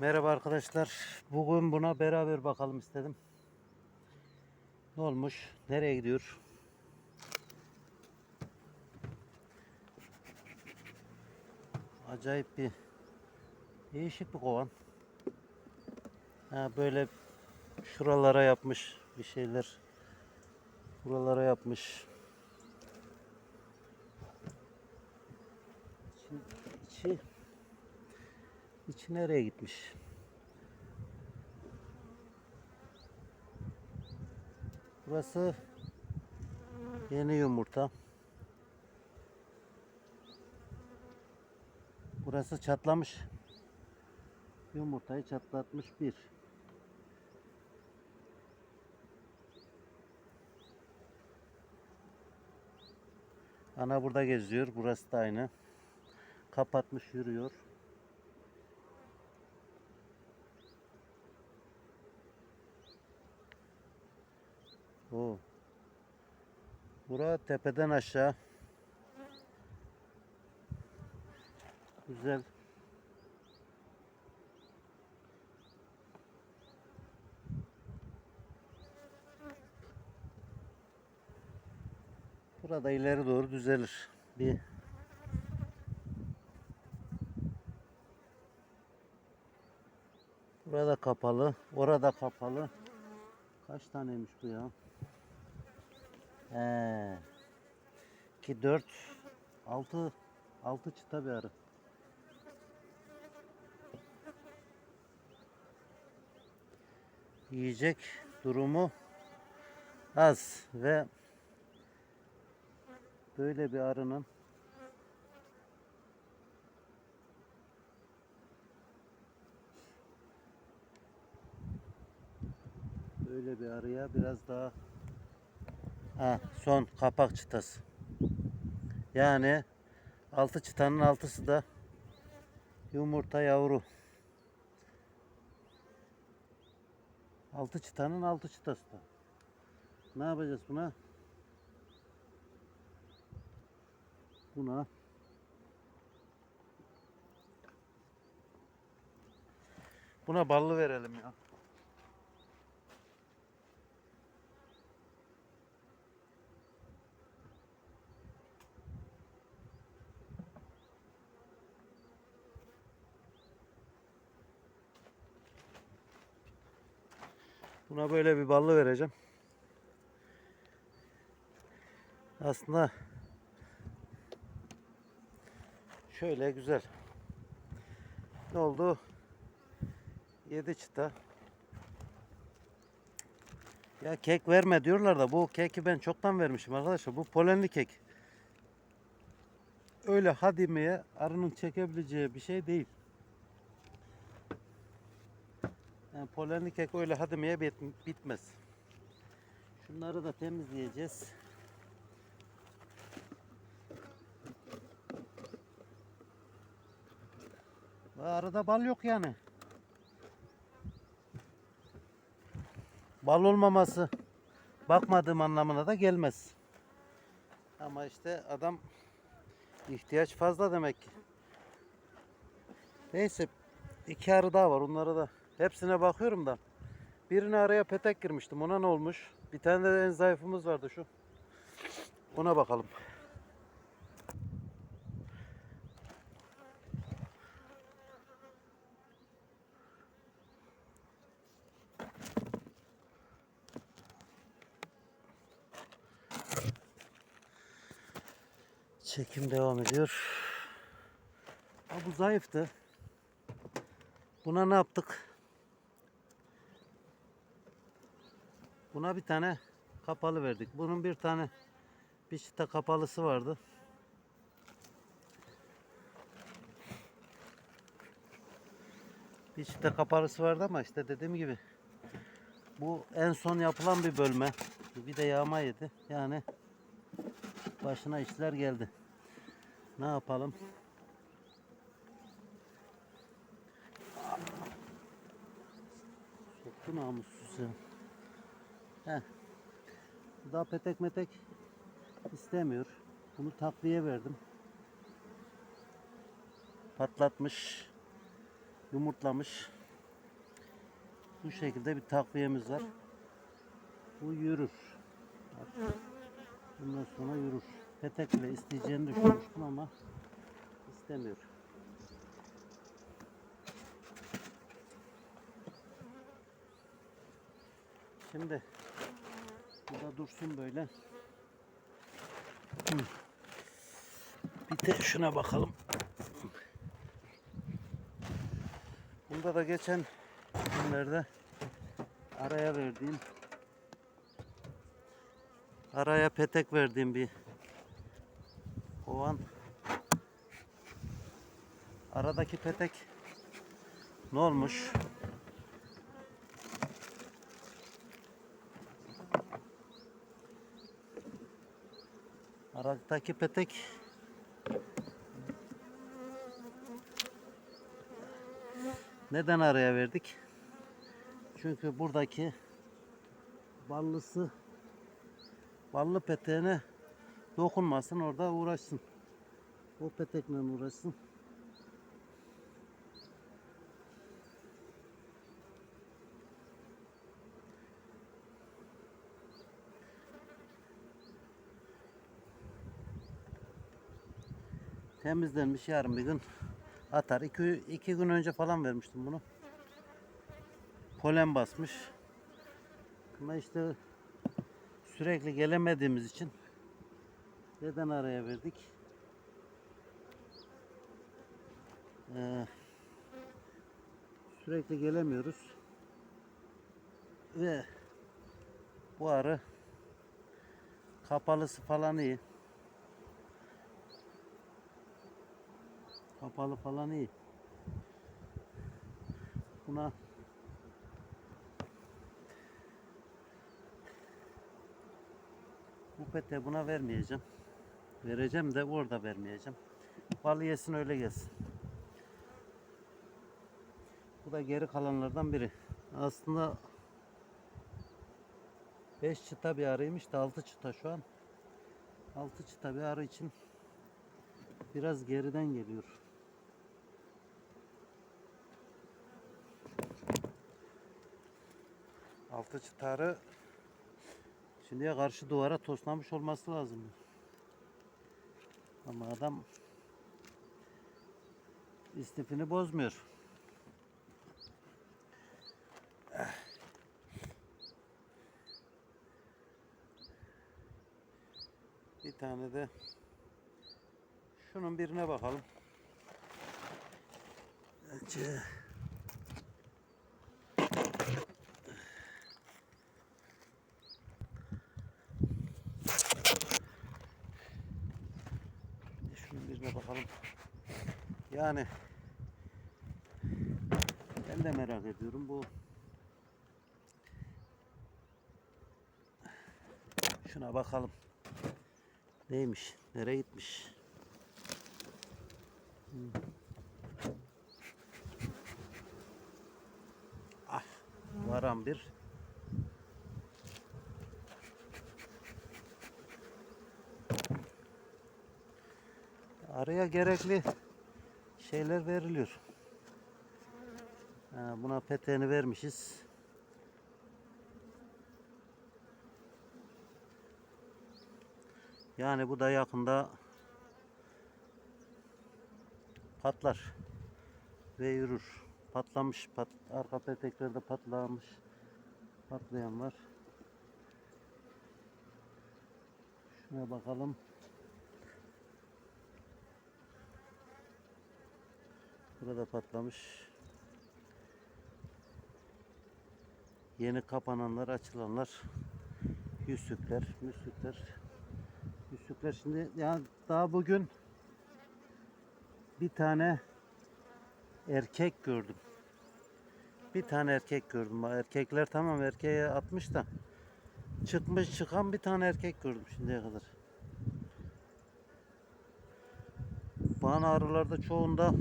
Merhaba arkadaşlar. Bugün buna beraber bakalım istedim. Ne olmuş? Nereye gidiyor? Acayip bir değişik bir kovan. Ha, böyle şuralara yapmış bir şeyler. Buralara yapmış. İçi, içi İçi nereye gitmiş? Burası yeni yumurta. Burası çatlamış. Yumurtayı çatlatmış bir. Ana burada geziyor. Burası da aynı. Kapatmış yürüyor. Oo. Bura tepeden aşağı. Güzel. Burada ileri doğru düzelir. Bir Burada kapalı, orada kapalı. Kaç taneymiş bu ya? He. 2 4 6 6 çıta bir arı. Yiyecek durumu az ve böyle bir arının böyle bir arıya biraz daha Ha, son kapak çıtası. Yani altı çıtanın altısı da yumurta yavru. Altı çıtanın altı çıtası da. Ne yapacağız buna? Buna Buna ballı verelim ya. Buna böyle bir ballı vereceğim. Aslında şöyle güzel. Ne oldu? 7 çıta. Ya kek verme diyorlar da bu keki ben çoktan vermişim arkadaşlar. Bu polenli kek. Öyle hadimeye arının çekebileceği bir şey değil. Yani polenli kek öyle hadimeye bit- bitmez. Şunları da temizleyeceğiz. Arada bal yok yani. Bal olmaması bakmadığım anlamına da gelmez. Ama işte adam ihtiyaç fazla demek ki. Neyse iki arı daha var onlara da hepsine bakıyorum da. Birine araya petek girmiştim ona ne olmuş? Bir tane de en zayıfımız vardı şu. Ona bakalım. Çekim devam ediyor. Ha, bu zayıftı. Buna ne yaptık? Buna bir tane kapalı verdik. Bunun bir tane bir çıta kapalısı vardı. Bir çıta kapalısı vardı ama işte dediğim gibi bu en son yapılan bir bölme. Bir de yağma yedi. Yani başına işler geldi. Ne yapalım? Soktu namussuz ya. Heh. Bu petek metek istemiyor. Bunu takviye verdim. Patlatmış. Yumurtlamış. Bu şekilde bir takviyemiz var. Bu yürür. Bak, Bundan sonra yürür. Petek bile isteyeceğini düşünmüştüm ama istemiyor. Şimdi burada dursun böyle. Bir de şuna bakalım. Bunda da geçen günlerde araya verdiğim araya petek verdiğim bir kovan aradaki petek ne olmuş? Aradaki petek neden araya verdik? Çünkü buradaki ballısı ballı peteğine dokunmasın orada uğraşsın. O petekle uğraşsın. Temizlenmiş yarın bir gün atar. İki, iki gün önce falan vermiştim bunu. Polen basmış. Ama işte sürekli gelemediğimiz için neden araya verdik? Ee, sürekli gelemiyoruz. Ve bu arı kapalısı falan iyi. Kapalı falan iyi. Buna bu pete buna vermeyeceğim. Vereceğim de orada vermeyeceğim. Balı yesin öyle gelsin. Bu da geri kalanlardan biri. Aslında 5 çıta bir arıymış da 6 çıta şu an. 6 çıta bir arı için biraz geriden geliyor. Altı çıtarı şimdiye karşı duvara toslamış olması lazım. Ama adam istifini bozmuyor. Bir tane de şunun birine bakalım. Önce şunun birine bakalım. Yani ben de merak ediyorum bu şuna bakalım. Neymiş? Nereye gitmiş? Hmm. Ah, varan bir. Araya gerekli şeyler veriliyor. Buna peteğini vermişiz. Yani bu da yakında patlar ve yürür. Patlamış, pat, arka peteklerde patlamış, patlayan var. Şuna bakalım. Burada patlamış. Yeni kapananlar, açılanlar, yüzükler, müslükler. Yüzükler şimdi ya daha bugün bir tane erkek gördüm. Bir tane erkek gördüm. Erkekler tamam erkeğe atmış da çıkmış çıkan bir tane erkek gördüm şimdiye kadar. Bağın arılarda çoğunda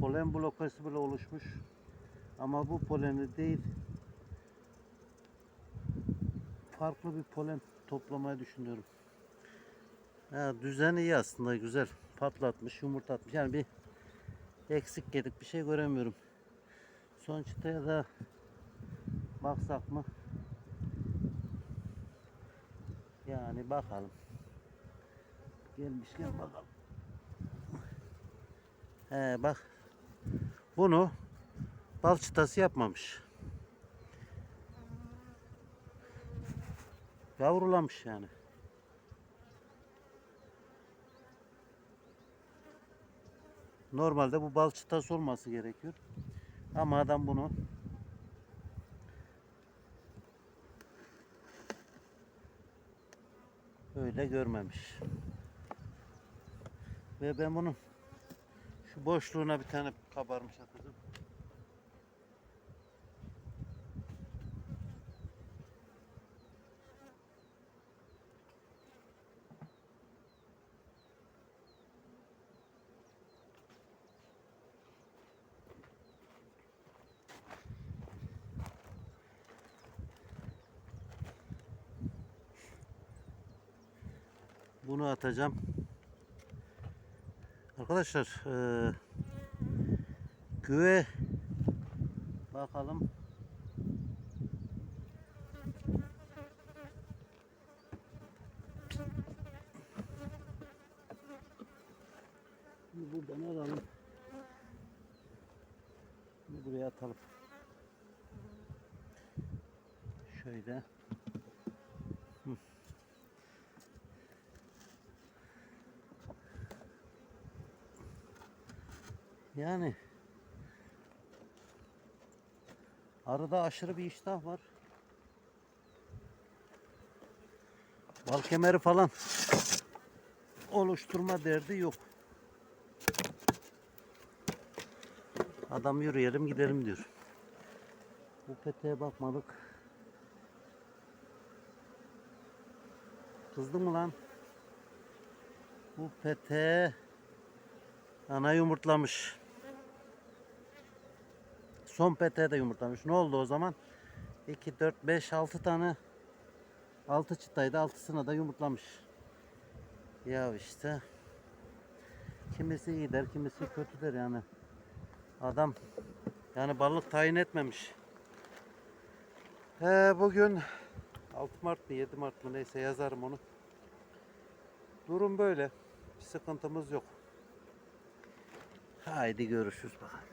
polen blokası bile oluşmuş. Ama bu poleni değil farklı bir polen toplamayı düşünüyorum. Ha, düzen iyi aslında güzel. Patlatmış, yumurtlatmış. Yani bir eksik gedik bir şey göremiyorum. Son çıtaya da Baksak mı? Yani bakalım. Gelmişken bakalım. He bak. Bunu bal çıtası yapmamış. Yavrulamış yani. Normalde bu bal çıtası olması gerekiyor. Ama adam bunu öyle görmemiş. Ve ben bunun şu boşluğuna bir tane kabarmış atacağım. Bunu atacağım. Arkadaşlar eee güve bakalım. Bunu buradan alalım. Bunu buraya atalım. Şöyle. Yani arada aşırı bir iştah var. Bal kemeri falan oluşturma derdi yok. Adam yürüyelim gidelim diyor. Bu peteğe bakmadık. Kızdı mı lan? Bu peteğe ana yumurtlamış. Son peteğe de yumurtlamış. Ne oldu o zaman? 2, 4, 5, 6 tane 6 çıtaydı. 6'sına da yumurtlamış. Ya işte kimisi iyi der, kimisi kötü der yani. Adam yani balık tayin etmemiş. He, bugün 6 Mart mı 7 Mart mı neyse yazarım onu. Durum böyle. Bir sıkıntımız yok. Haydi görüşürüz bakalım.